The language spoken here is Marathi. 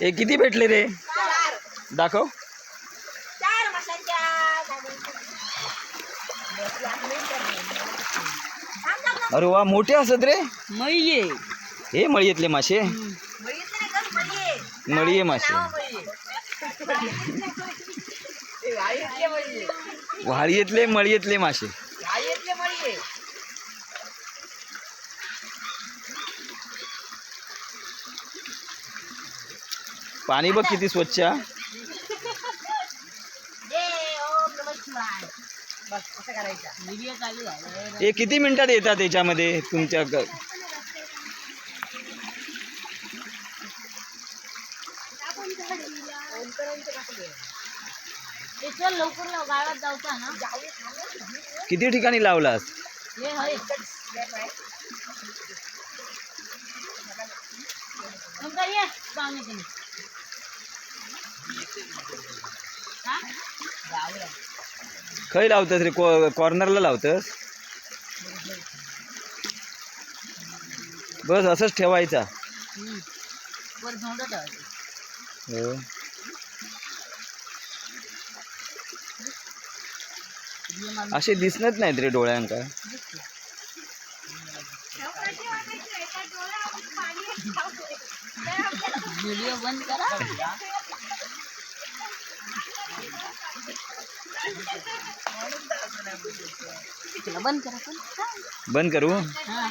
हे किती भेटले रे? चार दाखव. चार माशांच्या अरे वा मोठे असत रे. मळी हे मळीतले मासे. मळीये. मासे. वाळीतले मळीतले मासे पाणी बघ किती स्वच्छ हा. किती मिनिटात येतात त्याच्यामध्ये तुमच्या किती ठिकाणी लावलास? खय लावतस रे? कॉ कॉर्नरला लावतस? बस असंच ठेवायचा. हो. असे दिसत नाहीत रे डोळ्यांका. व्हिडिओ बंद करा. बंद करा? हा.